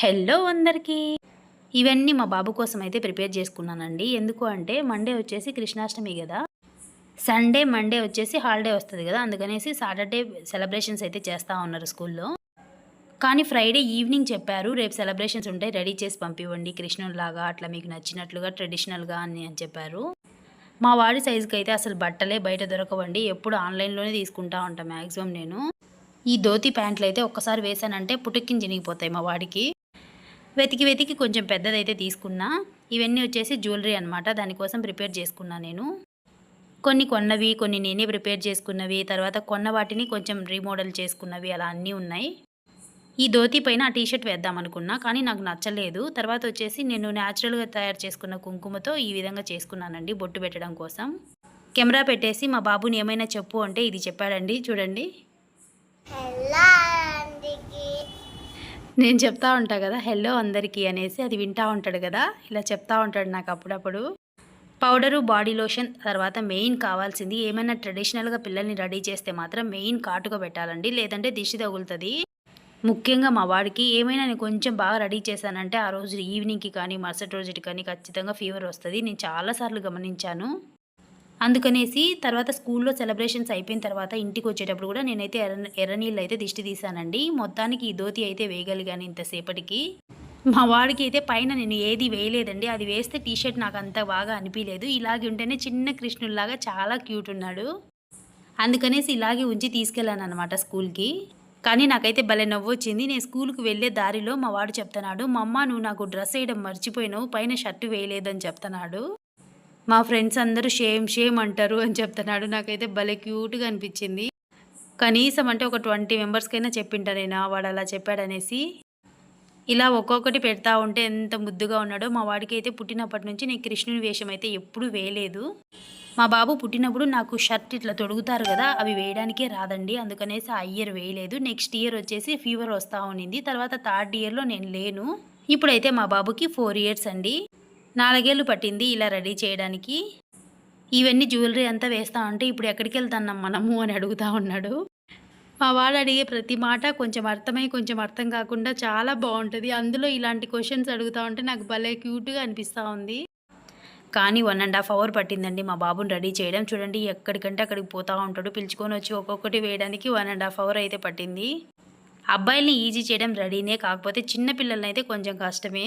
Hello అందరికీ. ఇవన్నీ మా బాబు కోసం అయితే ప్రిపేర్ చేసుకున్నానండి. ఎందుకు అంటే మండే వచ్చేసి కృష్ణాష్టమి కదా సండే మండే వచ్చేసి హాలిడే వస్తుంది కదా అందుకనేసి సాటర్డే సెలబ్రేషన్స్ అయితే చేస్తూ ఉన్నారు స్కూల్లో. కానీ ఫ్రైడే ఈవినింగ్ చెప్పారు. రేపు సెలబ్రేషన్స్ ఉంటాయి రెడీ చేసి పంపివ్వండి. కృష్ణులాగా అట్లా మీకు నచ్చినట్లుగా ట్రెడిషనల్గా అని అని చెప్పారు. మా వాడి సైజుకి అయితే అసలు బట్టలే బయట దొరకవండి. ఎప్పుడు ఆన్లైన్లోనే తీసుకుంటా ఉంటాను మ్యాక్సిమం నేను. ఈ ధోతి ప్యాంట్లు అయితే ఒక్కసారి వేసానంటే పుట్టుక్కిని చినిగిపోతాయి మా వాడికి. వెతికి వెతికి కొంచెం పెద్దదైతే తీసుకున్నా. ఇవన్నీ వచ్చేసి జ్యువెలరీ అనమాట దానికోసం ప్రిపేర్ చేసుకున్నా నేను. కొన్ని కొన్నవి కొన్ని నేనే ప్రిపేర్ చేసుకున్నవి తర్వాత కొన్న వాటిని కొంచెం రీమోడల్ చేసుకున్నవి అలా అన్నీ ఉన్నాయి. ఈ ధోతి పైన ఆ టీషర్ట్ వేద్దాం అనుకున్నా కానీ నాకు నచ్చలేదు. తర్వాత వచ్చేసి నేను న్యాచురల్గా తయారు చేసుకున్న కుంకుమతో ఈ విధంగా చేసుకున్నానండి బొట్టు పెట్టడం కోసం. కెమెరా పెట్టేసి మా బాబుని ఏమైనా చెప్పు అంటే ఇది చెప్పాడండి. చూడండి. నేను చెప్తా ఉంటా కదా హెల్లో అందరికీ అనేసి అది వింటా ఉంటాడు కదా ఇలా చెప్తా ఉంటాడు నాకు అప్పుడప్పుడు. పౌడరు బాడీ లోషన్ తర్వాత మెయిన్ కావాల్సింది ఏమైనా ట్రెడిషనల్గా పిల్లల్ని రెడీ చేస్తే మాత్రం మెయిన్ కాటుగా పెట్టాలండి లేదంటే దిష్టి తగులుతుంది. ముఖ్యంగా మా వాడికి ఏమైనా నేను కొంచెం బాగా రెడీ చేశానంటే ఆ రోజు ఈవినింగ్కి కానీ మరుసటి రోజుకి కానీ ఖచ్చితంగా ఫీవర్ వస్తుంది. నేను చాలాసార్లు గమనించాను. అందుకనేసి తర్వాత స్కూల్లో సెలబ్రేషన్స్ అయిపోయిన తర్వాత ఇంటికి వచ్చేటప్పుడు కూడా నేనైతే ఎర్ర ఎర్ర నీళ్ళు అయితే దిష్టి తీశానండి. మొత్తానికి ఈ ధోతి అయితే వేయగలిగాను ఇంతసేపటికి. మా వాడికి అయితే పైన నేను ఏది వేయలేదండి. అది వేస్తే టీషర్ట్ నాకు అంత బాగా అనిపించలేదు ఇలాగే ఉంటేనే చిన్న కృష్ణుల్లాగా చాలా క్యూట్ ఉన్నాడు. అందుకనేసి ఇలాగే ఉంచి తీసుకెళ్ళాను అనమాట స్కూల్కి. కానీ నాకైతే భలే నవ్వు వచ్చింది నేను స్కూల్కి వెళ్ళే దారిలో మా వాడు చెప్తున్నాడు మా అమ్మ నువ్వు నాకు డ్రెస్ వేయడం మర్చిపోయినావు పైన షర్టు వేయలేదని చెప్తున్నాడు. మా ఫ్రెండ్స్ అందరూ షేమ్ షేమ్ అంటారు అని చెప్తున్నాడు. నాకైతే భలే క్యూట్గా అనిపించింది. కనీసం అంటే ఒక ట్వంటీ మెంబర్స్కైనా చెప్పింటా నేను వాడు అలా చెప్పాడనేసి. ఇలా ఒక్కొక్కటి పెడతా ఉంటే ఎంత ముద్దుగా ఉన్నాడో. మా వాడికి అయితే పుట్టినప్పటి నుంచి నేను కృష్ణుని వేషం అయితే ఎప్పుడూ వేయలేదు. మా బాబు పుట్టినప్పుడు నాకు షర్ట్ ఇట్లా తొడుగుతారు కదా అవి వేయడానికే రాదండి. అందుకనేసి ఆ ఇయర్ వేయలేదు. నెక్స్ట్ ఇయర్ వచ్చేసి ఫీవర్ వస్తూ ఉన్నింది. తర్వాత థర్డ్ ఇయర్లో నేను లేను. ఇప్పుడైతే మా బాబుకి ఫోర్ ఇయర్స్ అండి. నాలుగేళ్ళు పట్టింది ఇలా రెడీ చేయడానికి. ఇవన్నీ జ్యువెలరీ అంతా వేస్తా ఉంటే ఇప్పుడు ఎక్కడికి వెళ్తాన్నాం మనము అని అడుగుతా ఉన్నాడు. మా వాడు అడిగే ప్రతి మాట కొంచెం అర్థమై కొంచెం అర్థం కాకుండా చాలా బాగుంటుంది. అందులో ఇలాంటి క్వశ్చన్స్ అడుగుతా ఉంటే నాకు భలే క్యూట్గా అనిపిస్తూ ఉంది. కానీ వన్ అండ్ హాఫ్ అవర్ పట్టిందండి మా బాబుని రెడీ చేయడం. చూడండి ఎక్కడికంటే అక్కడికి పోతూ ఉంటాడు. పిలుచుకొని వచ్చి ఒక్కొక్కటి వేయడానికి వన్ అండ్ హాఫ్ అవర్ అయితే పట్టింది. అబ్బాయిల్ని ఈజీ చేయడం రెడీనే కాకపోతే చిన్న పిల్లల్ని అయితే కొంచెం కష్టమే.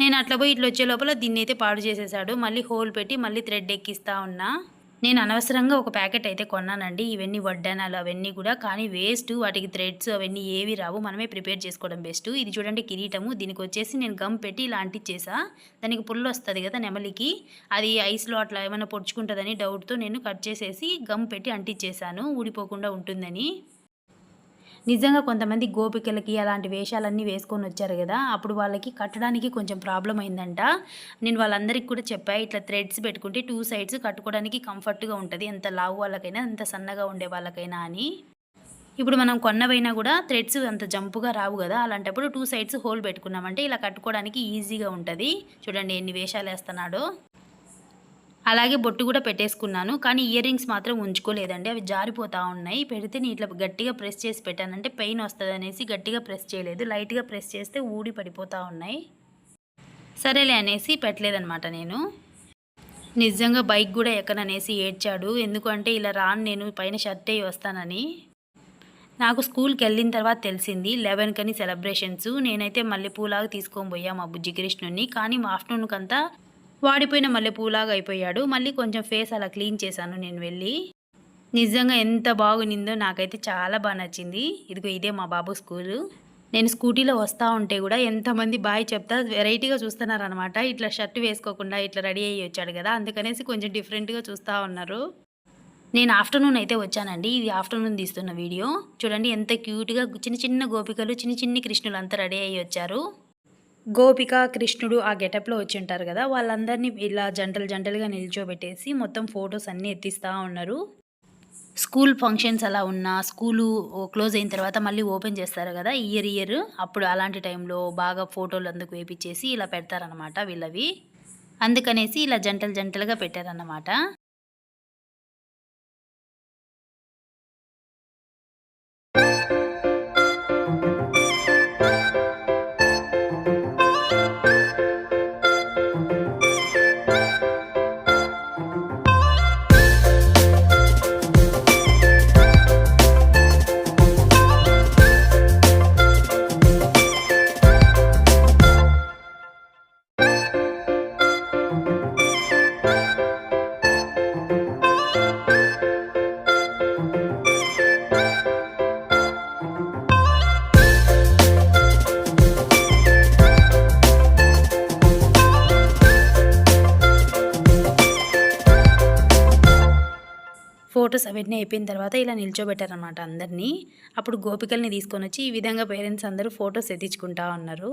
నేను అట్లా పోయి ఇట్లా వచ్చే లోపల దీన్ని అయితే పాడు చేసేసాడు. మళ్ళీ హోల్ పెట్టి మళ్ళీ థ్రెడ్ ఎక్కిస్తా ఉన్నా. నేను అనవసరంగా ఒక ప్యాకెట్ అయితే కొన్నానండి. ఇవన్నీ వడ్డానాలు అవన్నీ కూడా. కానీ వేస్ట్ వాటికి థ్రెడ్స్ అవన్నీ ఏవి రావు. మనమే ప్రిపేర్ చేసుకోవడం బెస్ట్ ఇది చూడండి కిరీటము. దీనికి వచ్చేసి నేను గమ్ పెట్టి ఇలా చేసా. దానికి పుల్లు వస్తుంది కదా నెమలికి. అది ఐస్లో అట్లా ఏమైనా పొడుచుకుంటుందని డౌట్తో నేను కట్ చేసేసి గమ్ పెట్టి అంటించేసాను. ఊడిపోకుండా ఉంటుందని. నిజంగా కొంతమంది గోపికలకి అలాంటి వేషాలన్నీ వేసుకొని వచ్చారు కదా అప్పుడు వాళ్ళకి కట్టడానికి కొంచెం ప్రాబ్లం అయిందంట. నేను వాళ్ళందరికీ కూడా చెప్పా ఇట్లా థ్రెడ్స్ పెట్టుకుంటే టూ సైడ్స్ కట్టుకోవడానికి కంఫర్ట్గా ఉంటుంది ఎంత లావు వాళ్ళకైనా ఎంత సన్నగా ఉండే వాళ్ళకైనా అని. ఇప్పుడు మనం కొన్నవైనా కూడా థ్రెడ్స్ అంత జంపుగా రావు కదా అలాంటప్పుడు టూ సైడ్స్ హోల్ పెట్టుకున్నామంటే ఇలా కట్టుకోవడానికి ఈజీగా ఉంటుంది. చూడండి ఎన్ని వేషాలు వేస్తున్నాడో. అలాగే బొట్టు కూడా పెట్టేసుకున్నాను కానీ ఇయర్ రింగ్స్ మాత్రం ఉంచుకోలేదండి. అవి జారిపోతూ ఉన్నాయి. పెడితే నేను ఇట్లా గట్టిగా ప్రెస్ చేసి పెట్టానంటే పెయిన్ వస్తుంది అనేసి గట్టిగా ప్రెస్ చేయలేదు. లైట్గా ప్రెస్ చేస్తే ఊడి పడిపోతూ ఉన్నాయి. సరేలే అనేసి పెట్టలేదనమాట నేను. నిజంగా బైక్ కూడా ఎక్కననేసి ఏడ్చాడు. ఎందుకంటే ఇలా రాను నేను పైన షర్ట్ అయ్యి వస్తానని. నాకు స్కూల్కి వెళ్ళిన తర్వాత తెలిసింది లెవెన్ కని సెలబ్రేషన్స్. నేనైతే మల్లెపూలాగా తీసుకొని పోయా మా బుజ్జికృష్ణుని కానీ మా ఆఫ్టర్నూన్కి అంతా వాడిపోయిన మల్లెపూలాగా అయిపోయాడు. మళ్ళీ కొంచెం ఫేస్ అలా క్లీన్ చేశాను నేను వెళ్ళి. నిజంగా ఎంత బాగునిందో నాకైతే చాలా బాగా నచ్చింది. ఇదిగో ఇదే మా బాబు స్కూలు నేను స్కూటీలో వస్తూ ఉంటే కూడా ఎంతమంది బాయ్ చెప్తా వెరైటీగా చూస్తున్నారనమాట ఇట్లా షర్ట్ వేసుకోకుండా ఇట్లా రెడీ అయ్యి వచ్చాడు కదా అందుకనేసి కొంచెం డిఫరెంట్గా చూస్తూ ఉన్నారు. నేను ఆఫ్టర్నూన్ అయితే వచ్చానండి. ఇది ఆఫ్టర్నూన్ తీస్తున్న వీడియో చూడండి ఎంత క్యూట్గా చిన్న చిన్న గోపికలు చిన్న చిన్ని కృష్ణులు అంతా రెడీ అయ్యి వచ్చారు. గోపిక కృష్ణుడు ఆ గెటప్లో వచ్చి ఉంటారు కదా వాళ్ళందరినీ ఇలా జంటలు జంటలుగా నిల్చోబెట్టేసి మొత్తం ఫొటోస్ అన్నీ ఎత్తిస్తూ ఉన్నారు. స్కూల్ ఫంక్షన్స్ అలా ఉన్నా స్కూలు క్లోజ్ అయిన తర్వాత మళ్ళీ ఓపెన్ చేస్తారు కదా ఇయర్ ఇయర్. అప్పుడు అలాంటి టైంలో బాగా ఫోటోలు అందుకు వేపించేసి ఇలా పెడతారనమాట వీళ్ళవి. అందుకనేసి ఇలా జంటలు జంటలుగా పెట్టారన్నమాట. వెంటనే అయిపోయిన తర్వాత ఇలా నిల్చోబెట్టారనమాట అందరినీ. అప్పుడు గోపికల్ని తీసుకొని వచ్చి ఈ విధంగా పేరెంట్స్ అందరూ ఫొటోస్ ఎత్తించుకుంటా ఉన్నారు.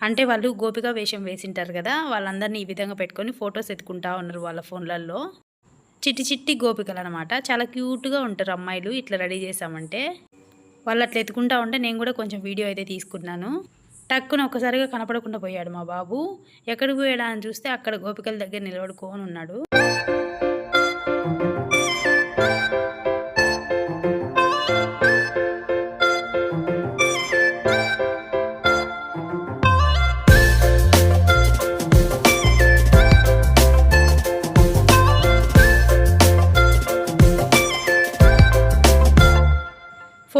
అంటే వాళ్ళు గోపిక వేషం వేసింటారు కదా వాళ్ళందరినీ ఈ విధంగా పెట్టుకొని ఫొటోస్ ఎత్తుకుంటా ఉన్నారు వాళ్ళ ఫోన్లలో చిట్టి చిట్టి గోపికలు అనమాట చాలా క్యూట్గా ఉంటారు అమ్మాయిలు ఇట్లా రెడీ చేసామంటే వాళ్ళు అట్లా ఎత్తుకుంటా ఉంటే నేను కూడా కొంచెం వీడియో అయితే తీసుకున్నాను టక్కున ఒక్కసారిగా కనపడకుండా పోయాడు మా బాబు. ఎక్కడికి పోయాడా అని చూస్తే అక్కడ గోపికల దగ్గర నిలబడుకొని ఉన్నాడు.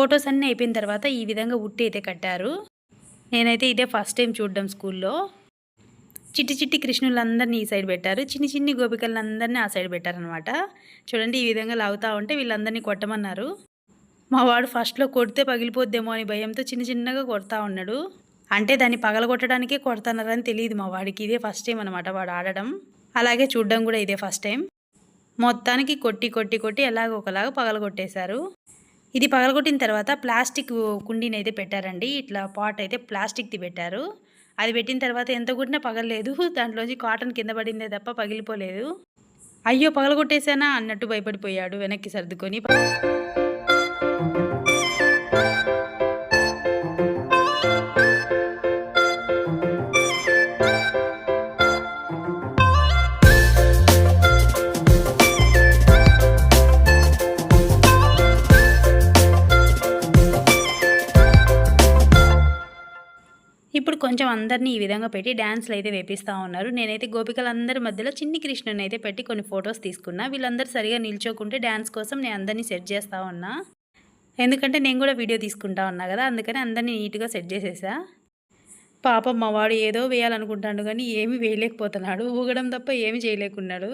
ఫొటోస్ అన్నీ అయిపోయిన తర్వాత ఈ విధంగా ఉట్టి అయితే కట్టారు. నేనైతే ఇదే ఫస్ట్ టైం చూడడం స్కూల్లో. చిట్టి చిట్టి కృష్ణులందరినీ ఈ సైడ్ పెట్టారు. చిన్ని చిన్ని గోపికలందరినీ ఆ సైడ్ పెట్టారనమాట చూడండి ఈ విధంగా లాగుతూ ఉంటే వీళ్ళందరినీ కొట్టమన్నారు. మా వాడు ఫస్ట్లో కొడితే పగిలిపోద్దేమో అని భయంతో చిన్న చిన్నగా కొడతా ఉన్నాడు. అంటే దాన్ని పగలగొట్టడానికే కొడుతున్నారని తెలియదు మా వాడికి. ఇదే ఫస్ట్ టైం అనమాట వాడు ఆడడం. అలాగే చూడడం కూడా ఇదే ఫస్ట్ టైం. మొత్తానికి కొట్టి కొట్టి కొట్టి ఎలాగో ఒకలాగా పగలగొట్టేశారు. ఇది పగలగొట్టిన తర్వాత ప్లాస్టిక్ కుండీని అయితే పెట్టారండి. ఇట్లా పాట్ అయితే ప్లాస్టిక్ది పెట్టారు. అది పెట్టిన తర్వాత ఎంత కొట్టినా పగలలేదు. దాంట్లోంచి కాటన్ కింద పడిందే తప్ప పగిలిపోలేదు. అయ్యో పగలగొట్టేశానా అన్నట్టు భయపడిపోయాడు వెనక్కి సర్దుకొని. కొంచెం అందరినీ ఈ విధంగా పెట్టి డ్యాన్స్లు అయితే వేపిస్తూ ఉన్నారు. నేనైతే గోపికలందరి మధ్యలో చిన్ని కృష్ణుని అయితే పెట్టి కొన్ని ఫొటోస్ తీసుకున్నా. వీళ్ళందరూ సరిగా నిల్చోకుంటే డ్యాన్స్ కోసం నేను అందరినీ సెట్ చేస్తూ ఉన్నా. ఎందుకంటే నేను కూడా వీడియో తీసుకుంటా ఉన్నా కదా అందుకని అందరినీ నీట్గా సెట్ చేసేసా. పాపం మావాడు ఏదో వేయాలనుకుంటాడు కానీ ఏమీ వేయలేకపోతున్నాడు. ఊగడం తప్ప ఏమి చేయలేకున్నాడు.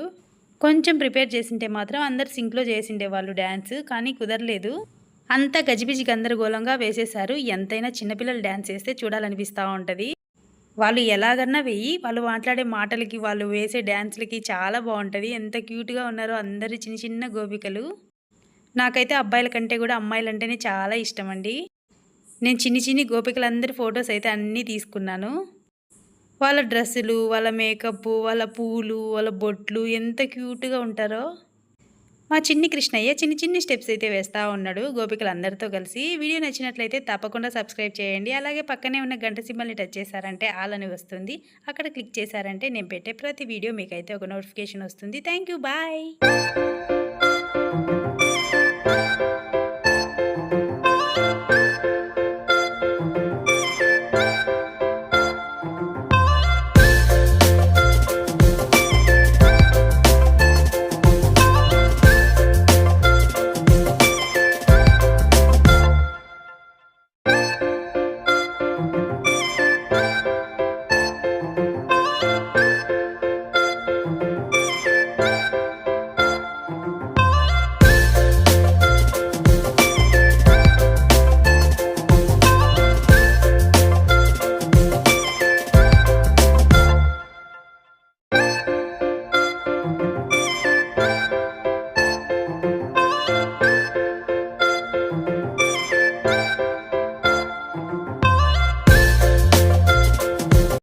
కొంచెం ప్రిపేర్ చేసింటే మాత్రం అందరు సింక్లో చేసిండే వాళ్ళు డ్యాన్స్ కానీ కుదరలేదు. అంతా గజిబిజి గందరగోళంగా వేసేశారు. ఎంతైనా చిన్నపిల్లలు డ్యాన్స్ వేస్తే చూడాలనిపిస్తూ ఉంటుంది. వాళ్ళు ఎలాగన్నా వెయ్యి వాళ్ళు మాట్లాడే మాటలకి వాళ్ళు వేసే డ్యాన్స్లకి చాలా బాగుంటుంది. ఎంత క్యూట్గా ఉన్నారో అందరు చిన్న చిన్న గోపికలు. నాకైతే అబ్బాయిల కంటే కూడా అమ్మాయిలు అంటేనే చాలా ఇష్టం అండి నేను చిన్ని చిన్ని గోపికలందరి ఫొటోస్ అయితే అన్నీ తీసుకున్నాను. వాళ్ళ డ్రెస్సులు వాళ్ళ మేకప్ వాళ్ళ పూలు వాళ్ళ బొట్లు ఎంత క్యూట్గా ఉంటారో మా చిన్ని కృష్ణయ్య చిన్ని చిన్ని స్టెప్స్ అయితే వేస్తూ ఉన్నాడు గోపికలు అందరితో కలిసి. వీడియో నచ్చినట్లయితే తప్పకుండా సబ్స్క్రైబ్ చేయండి. అలాగే పక్కనే ఉన్న గంట సింబల్ని టచ్ చేశారంటే ఆల్ అని వస్తుంది. అక్కడ క్లిక్ చేశారంటే నేను పెట్టే ప్రతి వీడియో మీకైతే ఒక నోటిఫికేషన్ వస్తుంది. Thank you bye.